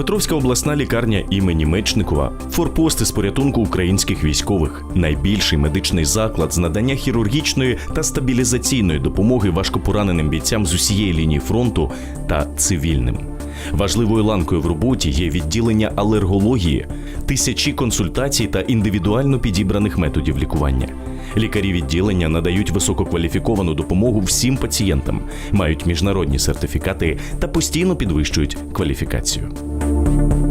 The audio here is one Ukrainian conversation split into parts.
Дніпропетровська обласна лікарня імені Мечникова форпости з порятунку українських військових, найбільший медичний заклад з надання хірургічної та стабілізаційної допомоги важкопораненим бійцям з усієї лінії фронту та цивільним. Важливою ланкою в роботі є відділення алергології, тисячі консультацій та індивідуально підібраних методів лікування. Лікарі відділення надають висококваліфіковану допомогу всім пацієнтам, мають міжнародні сертифікати та постійно підвищують кваліфікацію. Thank you.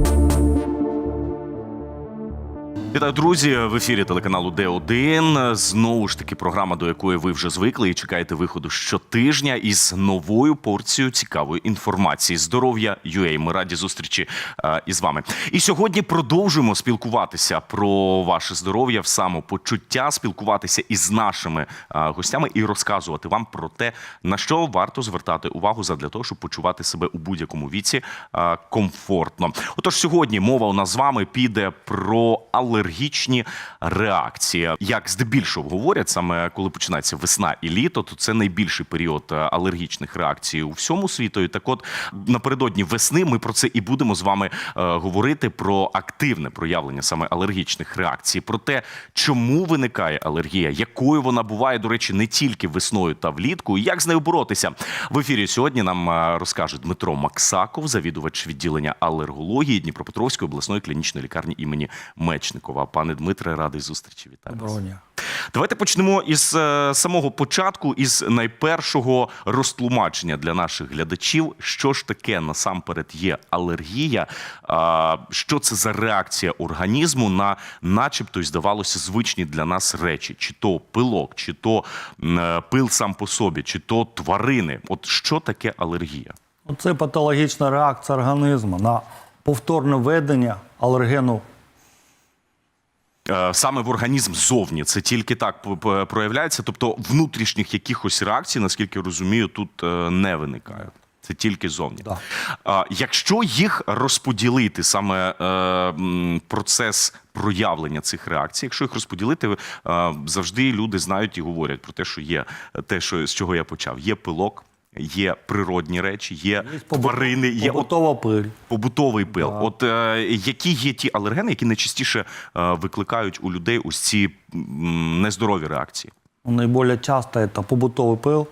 Вітаю, друзі! В ефірі телеканалу Д1. Знову ж таки, програма, до якої ви вже звикли і чекаєте виходу щотижня із новою порцією цікавої інформації. Здоров'я UA. Ми раді зустрічі е, із вами. І сьогодні продовжуємо спілкуватися про ваше здоров'я, самопочуття, спілкуватися із нашими е, гостями і розказувати вам про те, на що варто звертати увагу задля того, щоб почувати себе у будь-якому віці е, комфортно. Отож, сьогодні мова у нас з вами піде про алергічні реакції. Як здебільшого говорять, саме коли починається весна і літо, то це найбільший період е, алергічних реакцій у всьому світу. І так, от напередодні весни ми про це і будемо з вами е, говорити про активне проявлення саме алергічних реакцій, про те, чому виникає алергія, якою вона буває, до речі, не тільки весною та влітку, і як з нею боротися. В ефірі сьогодні нам е, розкаже Дмитро Максаков, завідувач відділення алергології Дніпропетровської обласної клінічної лікарні імені Мечникова. Пане Дмитре, радий зустрічі. Вітаю вас. Доброго дня. Давайте почнемо із е, самого початку, із найпершого розтлумачення для наших глядачів. Що ж таке насамперед є алергія? Що це за реакція організму на, начебто, здавалося, звичні для нас речі, чи то пилок, чи то е, пил сам по собі, чи то тварини. От що таке алергія? Ну, Це патологічна реакція організму на повторне введення алергену. Е, Саме в організм ззовні це тільки так проявляється. Тобто внутрішніх якихось реакцій, наскільки розумію, тут е, не виникає. Це тільки зовні. Да. А, Якщо їх розподілити, саме е, процес проявлення цих реакцій, якщо їх розподілити, завжди люди знають і говорять про те, що є те, що з чого я почав. Є пилок, є природні речі, є, тварини, є от побутова пиль. побутовий пил. От е, які є ті алергени, які найчастіше е, викликають у людей ось ці м, нездорові реакції? Найбільш часто це побутовий пил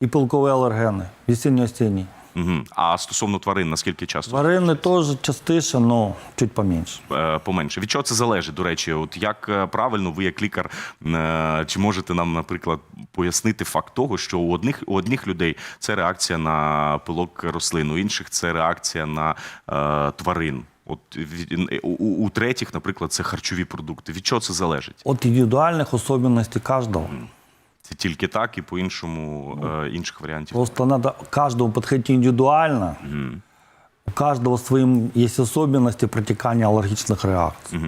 і пилкові алергени, весінньо-осінні. Угу. А стосовно тварин, наскільки часто Тварини теж частіше, але чуть поменше. е, поменше? Від чого це залежить? До речі, от як е, правильно ви, як лікар, е, чи можете нам, наприклад, пояснити факт того, що у одних у одних людей це реакція на пилок рослин, у інших це реакція на е, тварин. От у, у третіх, наприклад, це харчові продукти. Від чого це залежить? От індивідуальних особливостей кожного. Це тільки так, і по-іншому е, інших варіантів. Просто треба кожному підходити індивідуально. Угу. У кожного своїм є особливості протікання алергічних реакцій. Угу.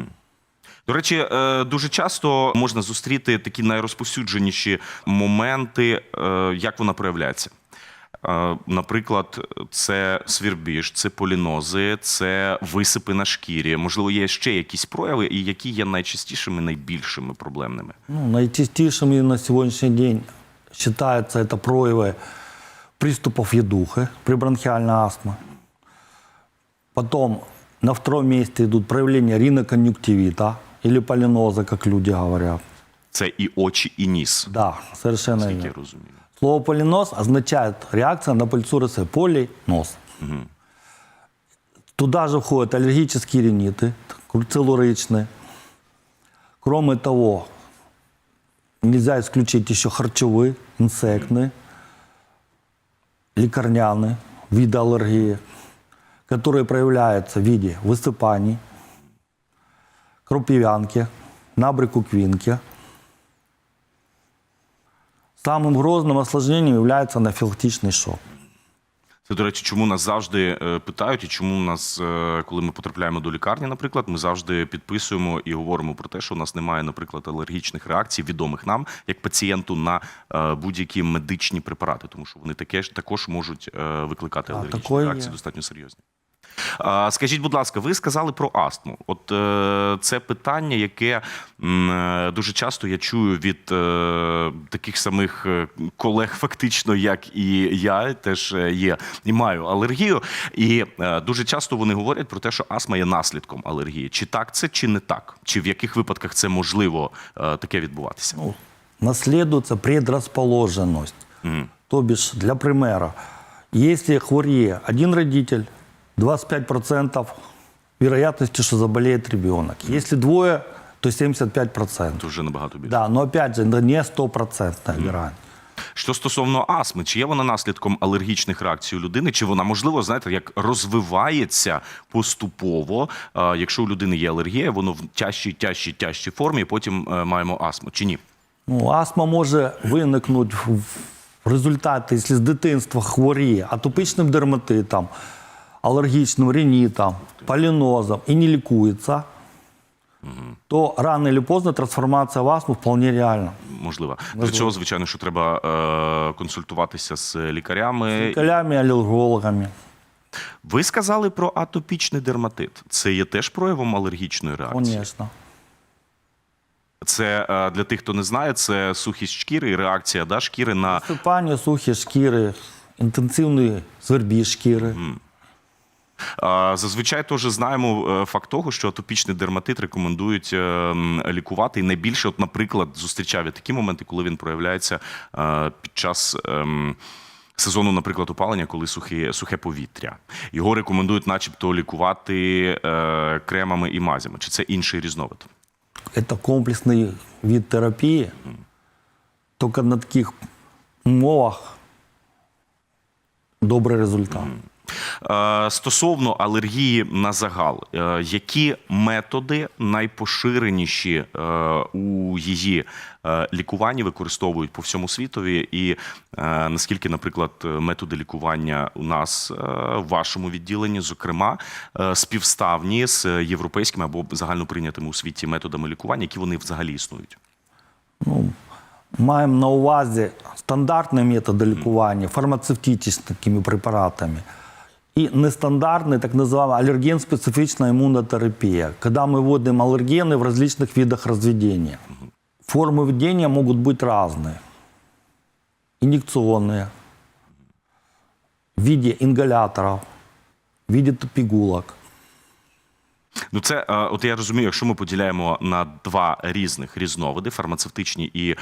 До речі, е, дуже часто можна зустріти такі найрозповсюдженіші моменти, е, як вона проявляється. Е, Наприклад, це свірбіж, це полінози, це висипи на шкірі. Можливо, є ще якісь прояви, і які є найчастішими, найбільшими проблемними. Ну, наичастейшими на сегодняшний день считается это проявы приступов едухи при бронхиальной астме. Потом на втором месте идут проявления риноконъюнктивита или полиноза, как люди говорят. Це і очі, і ніс. Да, совершенно Скільки я верно. розумію. Слово полинос означает реакция на пыльцу росы. Полинос. Туда же входят аллергические риниты, целлуричные. Кроме того, нельзя исключить еще харчевые, инсектные, лекарняные виды аллергии, которые проявляются в виде высыпаний, крупивянки, набряку квинки. Самым грозным осложнением является анафилактичный шок. Це, до речі, чому нас завжди е, питають, і чому нас, е, коли ми потрапляємо до лікарні, наприклад, ми завжди підписуємо і говоримо про те, що у нас немає, наприклад, алергічних реакцій, відомих нам як пацієнту на е, будь-які медичні препарати, тому що вони таке ж також можуть е, викликати алергічні такое реакції є. достатньо серйозні. Скажіть, будь ласка, ви сказали про астму. От е, це питання, яке е, дуже часто я чую від е, таких самих колег, фактично, як і я, теж є і маю алергію. І дуже часто вони говорять про те, що астма є наслідком алергії. Чи так це, чи не так? Чи в яких випадках це можливо таке відбуватися? Ну, наследуется предрасположенность. То бишь, для примера, если хворее один родитель, 25% вероятности, что заболеет ребенок. Если двое, то 75%. Це вже набагато більше. Да, но опять же, не стопроцентная грань. Що стосовно астми, чи є вона наслідком алергічних реакцій у людини, чи вона можливо, знаєте, як розвивається поступово? е, Якщо у людини є алергія, воно в тяжчій, тяжчій, тяжчій формі, і потім е, маємо астму, чи ні? Ну, астма може виникнути в в результаті, якщо з дитинства хворіє атопічним дерматитом, алергічним ринітом, полінозом і не лікується, то рано чи поздно трансформація в астму вполне реальна. Можливо. Для цього, звичайно, що треба е, консультуватися з лікарями. Лікарями, алергологами. Ви сказали про атопічний дерматит. Це є теж проявом алергічної реакції. Звісно. Це е, для тих, хто не знає, це сухість шкіри і реакція да, шкіри на Сипання, сухі шкіри, інтенсивний звербіж шкіри. А, Зазвичай теж знаємо е, факт того, що атопічний дерматит рекомендують е, лікувати. І найбільше, от, наприклад, зустрічав я такі моменти, коли він проявляється е, під час. ем, Сезону, наприклад, опалення, коли сухе, сухе повітря. Його рекомендують, начебто, лікувати е, кремами і мазями. Чи це інший різновид? Это комплексный вид терапии. Только на таких умовах добрий результат. Е, Стосовно алергії на загал, е, які методи найпоширеніші е, у її лікуванні використовують по всьому світові, і наскільки, наприклад, методи лікування у нас в вашому відділенні, зокрема, співставні з європейськими або загальноприйнятими у світі методами лікування, які вони взагалі існують? Ну, Маємо на увазі стандартні методи лікування фармацевтичними препаратами і нестандартная, так называемая аллерген-специфичная иммунотерапия, когда мы вводим аллергены в различных видах разведения. Формы введения могут быть разные. Инъекционные, в виде ингаляторов, в виде пигулок. Ну, це е, от я розумію, якщо ми поділяємо на два різних різновиди фармацевтичні і е,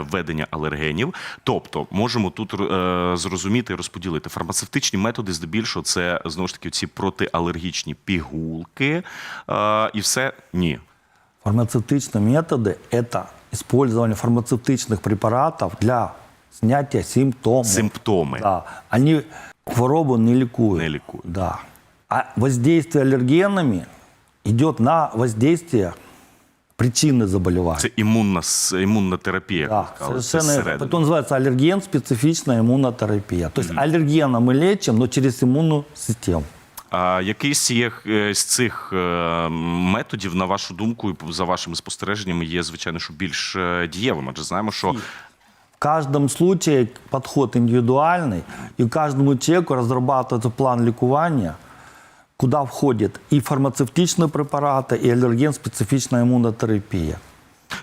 введення алергенів. Тобто можемо тут е, зрозуміти і розподілити фармацевтичні методи, здебільшого, це знову ж таки ці протиалергічні пігулки, е, і все ні. Фармацевтичные методы – это использование фармацевтичных препаратов для снятия симптомов. Симптоми. Да. Они хворобу не лікують. Не лікують. Да. А воздействие аллергенами идет на воздействие причины заболевания. Це імунна с- імунна терапія, як Да, ви сказали, це совершенно. зсередини. Это называется аллерген-специфичная иммунотерапия. То есть аллергеном мы лечим, но через иммунную систему. А який з цих, е, з цих е, методів, на вашу думку, і за вашими спостереженнями, є звичайно, що більш е, дієвим? Адже знаємо, що В каждом случае подход индивидуальный, и каждому человеку разрабатывается план лечения, куда входят и фармацевтичные препараты, и аллерген-специфичная иммунотерапия.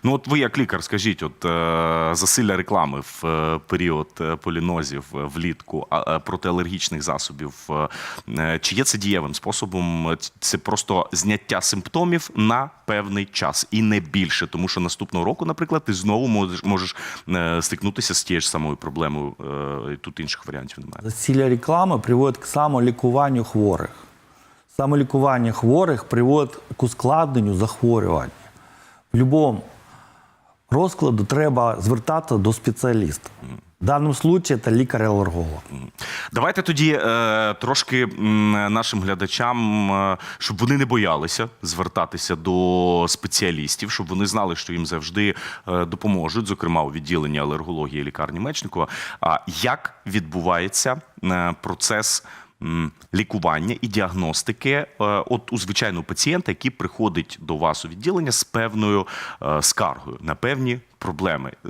Ну, от ви, як лікар, скажіть, от е, засилля реклами в е, період е, полінозів е, влітку, а, е, протиалергічних засобів, е, е, чи є це дієвим способом? Е, Це просто зняття симптомів на певний час і не більше, тому що наступного року, наприклад, ти знову можеш, можеш е, стикнутися з тією ж самою проблемою. е, і Тут інших варіантів немає. Засилие рекламы приводит к самолікуванню хворих. Самолікування хворих приводить к ускладненню захворювання. В будь-якому розкладу треба звертатися до спеціаліста. В даному випадку це лікар-алерголог. Давайте тоді е, трошки нашим глядачам, е, щоб вони не боялися звертатися до спеціалістів, щоб вони знали, що їм завжди е, допоможуть, зокрема у відділенні алергології лікарні Мечникова. А як відбувається е, процес? Лікування і діагностики е, от у звичайного пацієнта, який приходить до вас у відділення з певною е, скаргою на певні проблеми, е,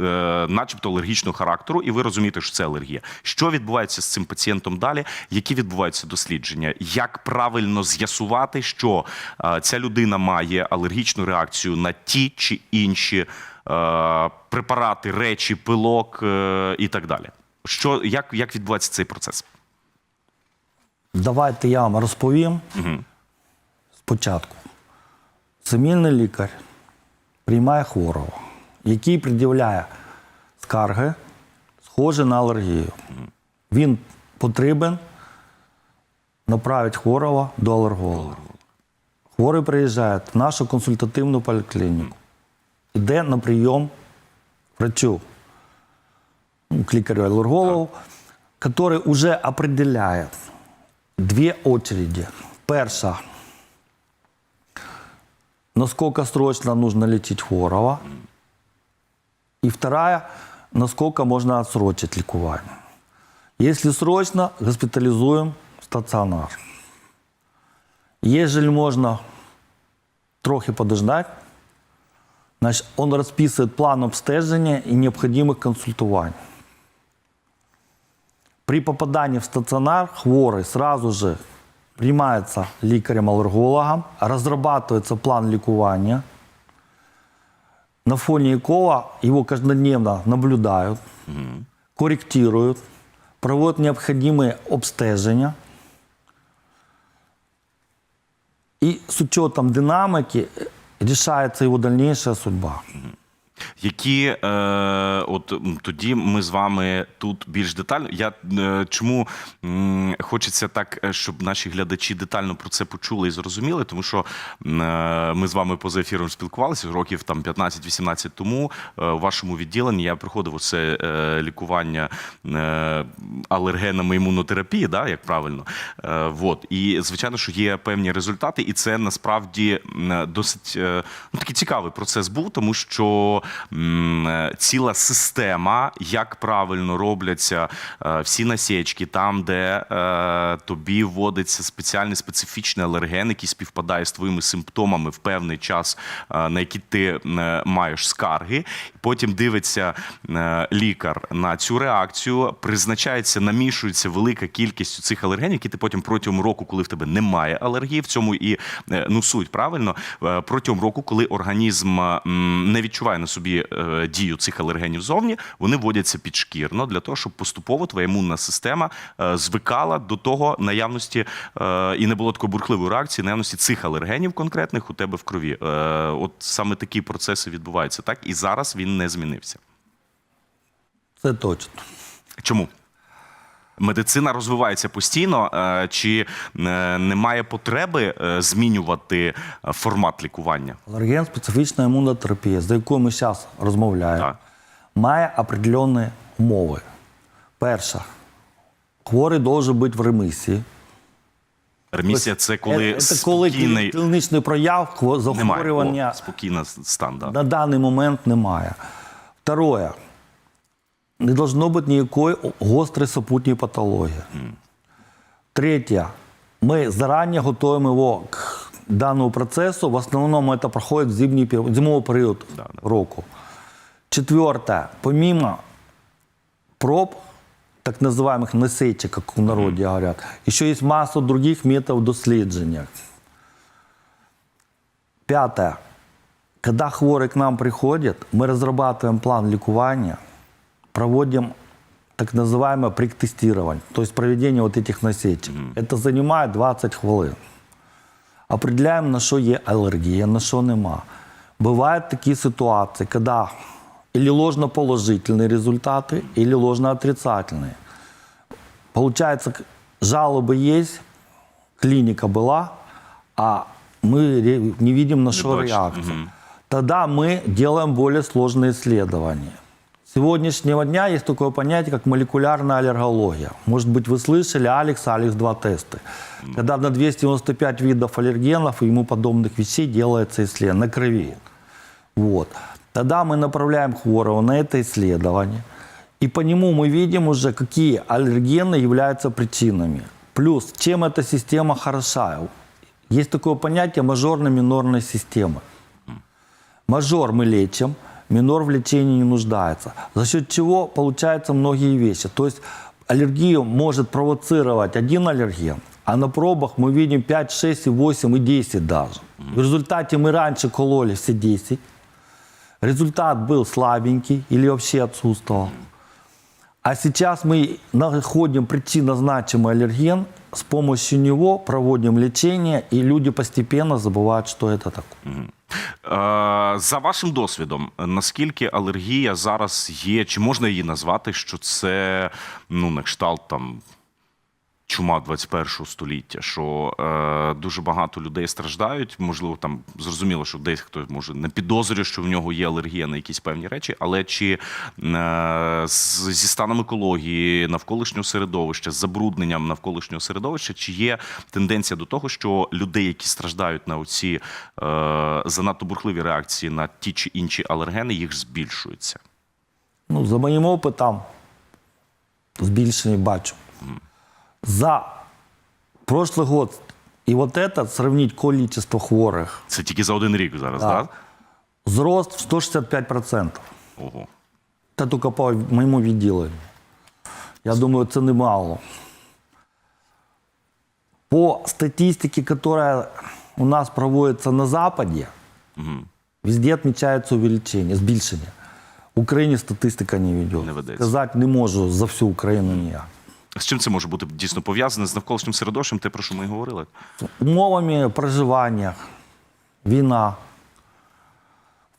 начебто алергічного характеру, і ви розумієте, що це алергія. Що відбувається з цим пацієнтом далі? Які відбуваються дослідження? Як правильно з'ясувати, що ця людина має алергічну реакцію на ті чи інші препарати, речі, пилок і так далі? Що як, як відбувається цей процес? Давайте я вам розповім спочатку. Сімейний лікар приймає хворого, який пред'являє скарги, схожі на алергію. Він потрібен направити хворого до алерголога. Хворий приїжджає в нашу консультативну поліклініку, йде на прийом врачу, ну, к лікарю-аллергологу, который уже определяет две очереди. Перша, насколько срочно нужно лечить хворого. И вторая, насколько можно отсрочить ликование. Если срочно, госпитализуем стационар. Если можно трохи подождать, значит, он расписывает план обстежения и необходимых консультований. При попадании в стационар хворый сразу же принимается лікарем-аллергологом, разрабатывается план лікування, на фоне якого его каждодневно наблюдают, корректируют, проводят необходимые обстежения. И с учетом динамики э, решается его дальнейшая судьба. Які е, от тоді ми з вами тут більш детально. Я е, чому м, хочеться так, е, щоб наші глядачі детально про це почули і зрозуміли, тому що е, ми з вами поза ефіром спілкувалися років там 15-18 тому. Е, у вашому відділенні я проходив оце е, лікування е, алергенами імунотерапії, да, як правильно. Е, вот. І звичайно, що є певні результати, і це насправді досить е, ну, такий цікавий процес був, тому що е, ціла система, як правильно робляться е, всі насічки, там, де е, тобі вводиться спеціальний специфічний алерген, який співпадає з твоїми симптомами в певний час, е, на які ти е, маєш скарги. Потім дивиться е, лікар на цю реакцію, призначається, намішується велика кількість цих алергенів, які ти потім протягом року, коли в тебе немає алергії, в цьому і е, ну суть правильно е, протягом року, коли організм не відчуває на собі е, дію цих алергенів зовні, вони вводяться підшкірно для того, щоб поступово твоя імунна система е, звикала до того наявності е, і не було такої бурхливої реакції наявності цих алергенів конкретних у тебе в крові. От саме такі процеси відбуваються, так і зараз він не змінився. Це точно. Чому? Медицина розвивається постійно, е, чи е, немає потреби е, змінювати формат лікування? Алерген специфічна імунотерапія, за якою ми зараз розмовляємо, Так. має определенні умови. Перша, хворий має бути в ремісії. Ремісія це коли Це коли спокійний клінічний прояв захворювання О, спокійна стан. Да. на даний момент немає. Второе Не должно бути ніякої гострої супутньої патології. Третє. Ми зарані готуємо його к даному процесу. В основному це проходить в зимній, пер- зимовий період Да, да. року. Четверте. Помимо проб, так называемых насечек, как в народе говорят, еще есть масса других методов дослідження. Пятое. Когда хворый к нам приходит, мы разрабатываем план лікування, проводим так называемое предтестирование, то есть проведение вот этих насечек. Это занимает 20 хвилин. Определяємо, на що є алергія, на що нема. Бувають такі ситуації, коли или ложноположительные результаты, или ложноотрицательные. Получается, к- жалобы есть, клиника была, а мы ре- не видим, на что бачите, реакция. Тогда мы делаем более сложные исследования. Сегодняшнего дня есть такое понятие, как молекулярная аллергология. Может быть, вы слышали Алекс, Алекс-2 тесты. Когда на 295 видов аллергенов и ему подобных вещей делается исследование на крови. Вот. Тогда мы направляем хворого на это исследование. И по нему мы видим уже, какие аллергены являются причинами. Плюс, чем эта система хороша? Есть такое понятие мажорно-минорной системы. Мажор мы лечим, минор в лечении не нуждается. За счет чего получаются многие вещи. То есть аллергию может провоцировать один аллерген, а на пробах мы видим 5, 6, и 8 и 10 даже. В результате мы раньше кололи все 10. Результат был слабенький или вообще отсутствовал. А сейчас мы находим причинно-значимый аллерген, с помощью него проводим лечение, и люди постепенно забывают, что это такое. Е, За вашим досвідом, наскільки алергія зараз є, чи можна її назвати, що це ну, на кшталт там. Чума 21 століття, що е, дуже багато людей страждають. Можливо, там зрозуміло, що десь хтось може не підозрює, що в нього є алергія на якісь певні речі, але чи е, з, зі станом екології, навколишнього середовища, з забрудненням навколишнього середовища, чи є тенденція до того, що людей, які страждають на оці е, занадто бурхливі реакції на ті чи інші алергени, їх збільшується? Ну, за моїм опитом, збільшення бачу. За прошлый год и вот этот сравнить количество хворих. Це тільки за один рік зараз, Да. так? Взрост в 165%. Ого. Це тільки по моєму відділенню. Я думаю, це немало. По статистике, которая у нас проводится на Западе, везде отмечается увеличение, збільшення. В Україні статистика не веде. Не ведеться. Сказати не можу за всю Україну ніяк. З чим це може бути дійсно пов'язане з навколишнім середовищем, те, про що ми і говорили? умовами проживання, війна,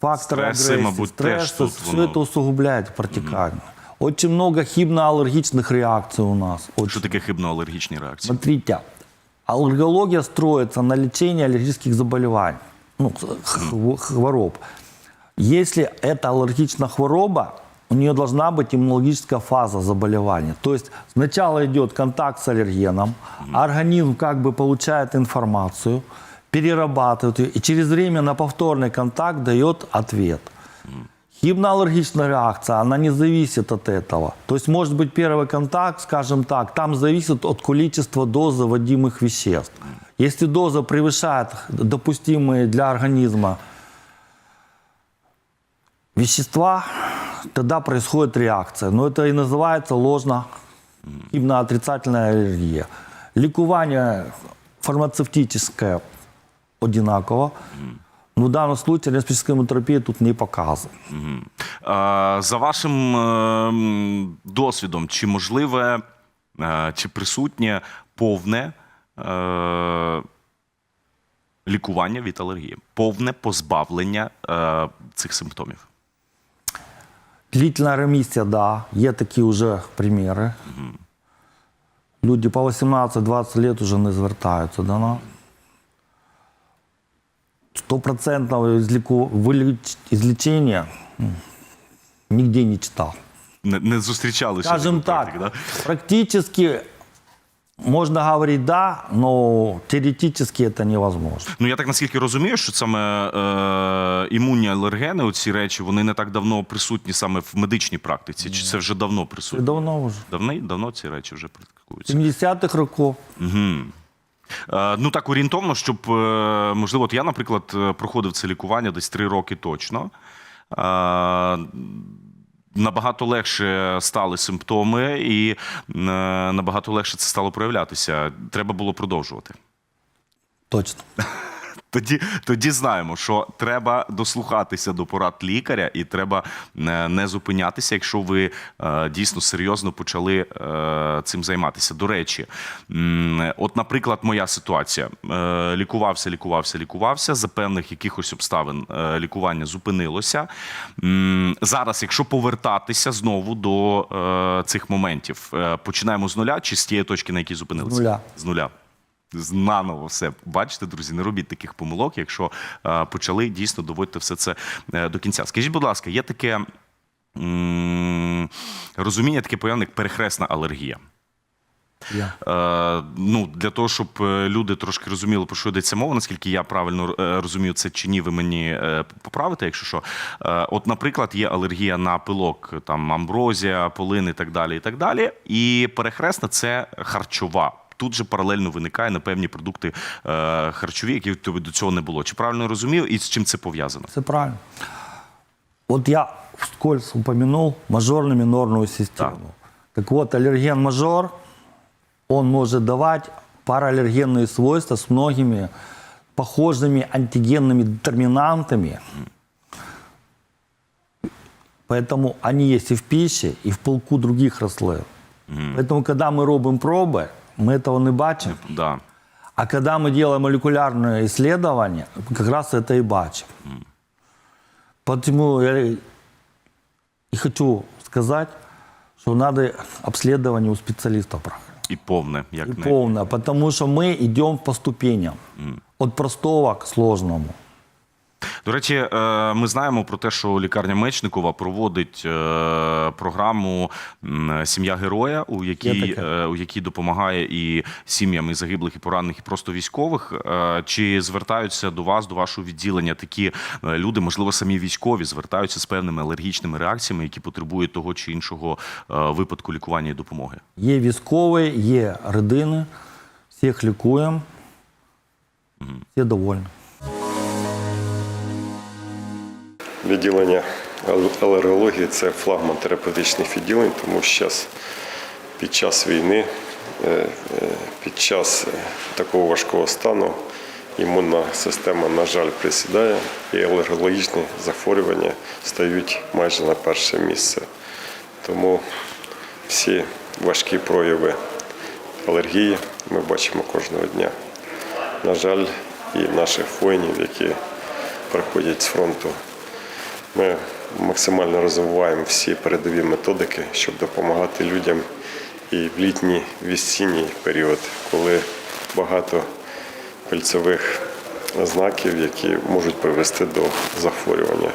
фактори Стреси, агресії, мабуть, теж стресси, тут все воно. это усугубляет протекание. Очень много хибноаллергичных реакций у нас. Очень. Що таке хибноалергічні реакції? Смотрите, аллергология строится на лечении аллергических заболеваний, ну, х- хвороб. Если это аллергичная хвороба, у нее должна быть иммунологическая фаза заболевания. То есть сначала идет контакт с аллергеном, организм как бы получает информацию, перерабатывает ее, и через время на повторный контакт дает ответ. Хибноаллергичная реакция, она не зависит от этого. То есть может быть первый контакт, скажем так, там зависит от количества дозы вводимых веществ. Если доза превышает допустимые для организма вещества, тогда происходит реакция. Но это и называется ложно хибноотрицательная аллергия. Лікування фармацевтическое одинаково. Но в данном случае респираторская терапия тут не показана. Е, За вашим е, досвідом, чи можливе, е, чи присутнє повне е, лікування від алергії, повне позбавлення е, цих симптомів? Длительная ремиссия, да, є такі вже приміри. Люди по 18-20 лет уже не звертаються до нас. Стопроцентного изліку- виліч- излечения нигде не читав. Не, не зустрічалися. Скажем так, практики, да? практически можно говорить да, но теоретически это невозможно. Ну я так наскільки розумію, що саме е, імунні алергени, ці речі, вони не так давно присутні саме в медичній практиці. Чи це вже давно присутні? давно вже. Давно, давно ці речі вже практикуються. 70-х років. Е, Ну так орієнтовно, щоб е, можливо, от я, наприклад, е, проходив це лікування десь три роки точно. Набагато легше стали симптоми, і е, набагато легше це стало проявлятися. Треба було продовжувати. Точно. Тоді, тоді знаємо, що треба дослухатися до порад лікаря, і треба е, не зупинятися, якщо ви е, дійсно серйозно почали е, цим займатися. До речі, от, наприклад, моя ситуація: лікувався, лікувався, лікувався. За певних якихось обставин лікування зупинилося. Зараз, якщо повертатися знову до цих моментів, починаємо з нуля чи з тієї точки, на якій зупинилися? З нуля. З нуля. Наново все. Бачите, друзі, не робіть таких помилок, якщо е, почали дійсно доводити все це е, до кінця. Скажіть, будь ласка, є таке розуміння, таке як перехресна алергія. Я. Е, ну, для того, щоб е, люди трошки розуміли, про що йдеться мова, наскільки я правильно розумію це чи ні, ви мені поправите, якщо що. Е, от, наприклад, є алергія на пилок, там амброзія, полин і так далі. І так далі. І перехресна це харчова тут же паралельно виникає на певні продукти е, харчові, які в тебе до цього не було. Чи правильно я розумів, і з чим це пов'язано? Все правильно. Вот я вскользь упомянул мажорно-минорную систему. Так вот, аллерген-мажор, он может давать параллергенные свойства с многими похожими антигенными детерминантами. Поэтому они есть и в пище, и в полку других рослин. Поэтому, когда мы робим проби, мы этого не бачим. Да. А когда мы делаем молекулярное исследование, как раз это и бачим. Поэтому я и хочу сказать, что надо обследование у специалистов проходить. І повне, як И не полное, потому что мы идем по ступеням. От простого к сложному. До речі, е, ми знаємо про те, що лікарня Мечникова проводить е, програму Сім'я героя, у якій, е, у якій допомагає і сім'ям і загиблих, і поранених, і просто військових. Чи звертаються до вас, до вашого відділення такі люди, можливо, самі військові, звертаються з певними алергічними реакціями, які потребують того чи іншого випадку лікування і допомоги? Є військові, є родини, всіх лікуємо, всі довольні. Відділення алергології це флагман терапевтичних відділень, тому що зараз під час війни, е, е, під час е, такого важкого стану імунна система, на жаль, присідає, і алергологічні захворювання стають майже на перше місце. Тому всі важкі прояви алергії ми бачимо кожного дня. На жаль, і наших воїнів, які приходять з фронту ми максимально розвиваємо всі передові методики, щоб допомагати людям і в літній весінній період, коли багато пильцевих знаків, які можуть привести до захворювання.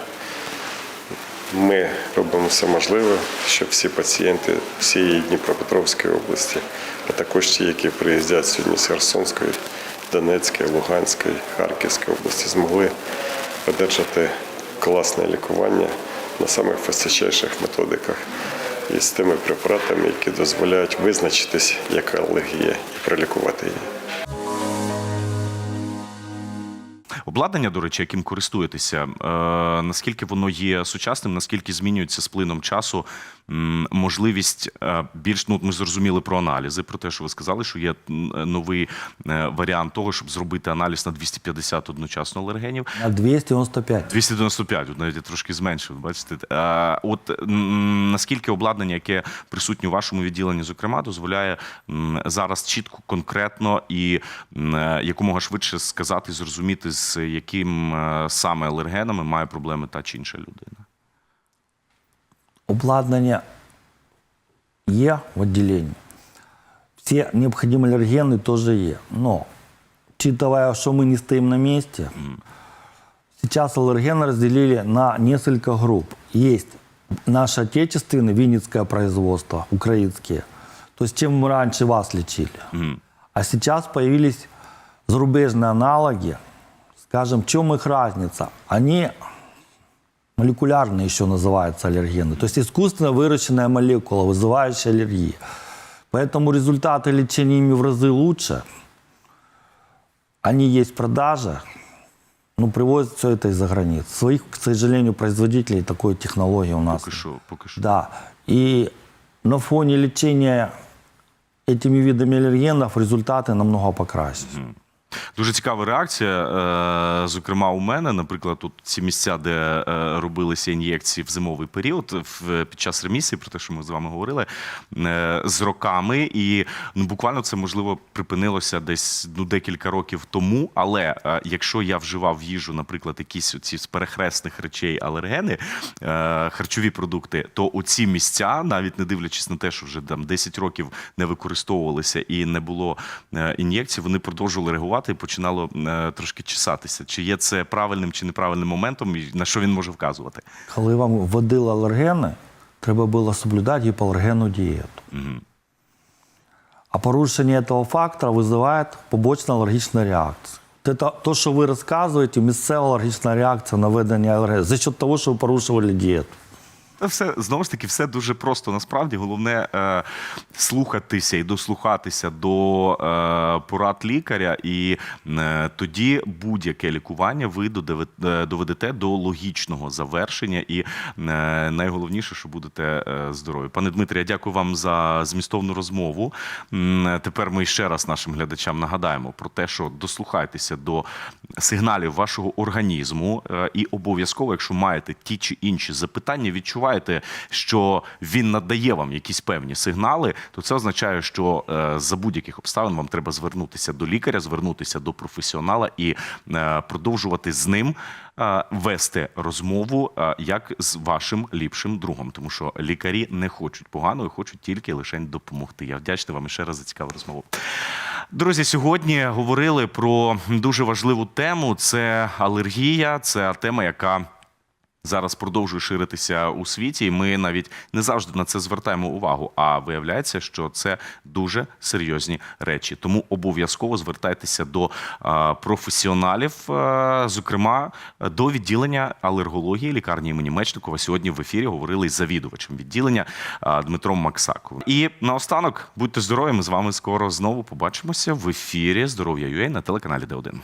Ми робимо все можливе, щоб всі пацієнти всієї Дніпропетровської області, а також ті, які приїздять сьогодні з Херсонської, Донецької, Луганської, Харківської області, змогли одержати класне лікування на самих височайших методиках і з тими препаратами, які дозволяють визначитись, яка алергія, і пролікувати її. Обладнання, до речі, яким користуєтеся, е, наскільки воно є сучасним, наскільки змінюється з плином часу можливість е, більш ну ми зрозуміли про аналізи, про те, що ви сказали, що є новий е, варіант того, щоб зробити аналіз на 250 одночасно алергенів. На 295. 295, от навіть я трошки зменшив. Бачите, Е, от наскільки обладнання, яке присутнє у вашому відділенні, зокрема, дозволяє зараз чітко, конкретно і якомога швидше сказати, зрозуміти, з яким саме алергенами має проблеми та чи інша людина. Обладнання є в відділенні. Всі необхідні алергени теж є. Но, учитывая, что мы не стоим на месте, сейчас аллергены разделили на несколько групп. Есть наше отечественное винницкое производство, украинские. То есть, чем мы раньше вас лечили. А сейчас появились зарубежные аналоги. Скажем, в чем их разница? Они молекулярные еще называются аллергены. То есть искусственно выращенная молекула, вызывающая аллергии. Поэтому результаты лечения ими в разы лучше. Они есть в продаже, но привозят все это из-за границ. Своих, к сожалению, производителей такой технологии у нас. Поки що, поки що. Да. И на фоне лечения этими видами аллергенов результаты намного покращились. Дуже цікава реакція. е, Зокрема, у мене, наприклад, тут ці місця, де е, робилися ін'єкції в зимовий період, під час ремісії, про те, що ми з вами говорили, е, з роками, і ну буквально це можливо припинилося десь ну декілька років тому. Але якщо я вживав в їжу, наприклад, якісь ці з перехресних речей алергени, харчові продукти, то у ці місця, навіть не дивлячись на те, що вже там 10 років не використовувалися і не було ін'єкцій, вони продовжували реагувати і починало е, трошки чесатися. Чи є це правильним чи неправильним моментом, і на що він може вказувати? Коли вам вводили алергени, треба було соблюдати гіпоалергенну дієту. А порушення цього фактора визиває побочну алергічну реакцію. То, що ви розказуєте, місцева алергічна реакція на введення алергенів за счет того, що ви порушували дієту. Та Все знову ж таки, все дуже просто. Насправді головне е, слухатися і дослухатися до е, порад лікаря, і е, тоді будь-яке лікування ви е, доведете до логічного завершення. І е, найголовніше, що будете е, здорові. Пане Дмитрі, дякую вам за змістовну розмову. Тепер ми ще раз нашим глядачам нагадаємо про те, що дослухайтеся до сигналів вашого організму, е, і обов'язково, якщо маєте ті чи інші запитання, відчуваєте, що він надає вам якісь певні сигнали, то це означає, що е, за будь-яких обставин вам треба звернутися до лікаря, звернутися до професіонала і е, продовжувати з ним е, вести розмову як з вашим ліпшим другом, тому що лікарі не хочуть поганого, хочуть тільки лише допомогти. Я вдячний вам ще раз за цікаву розмову. Друзі, сьогодні говорили про дуже важливу тему: це алергія, це тема, яка. Зараз продовжує ширитися у світі, і ми навіть не завжди на це звертаємо увагу. А виявляється, що це дуже серйозні речі. Тому обов'язково звертайтеся до професіоналів, зокрема до відділення алергології лікарні імені Мечникова. Сьогодні в ефірі говорили із завідувачем відділення Дмитром Максаковим. І наостанок будьте здорові. Ми з вами скоро знову побачимося в ефірі Здоров'я UA на телеканалі Д1.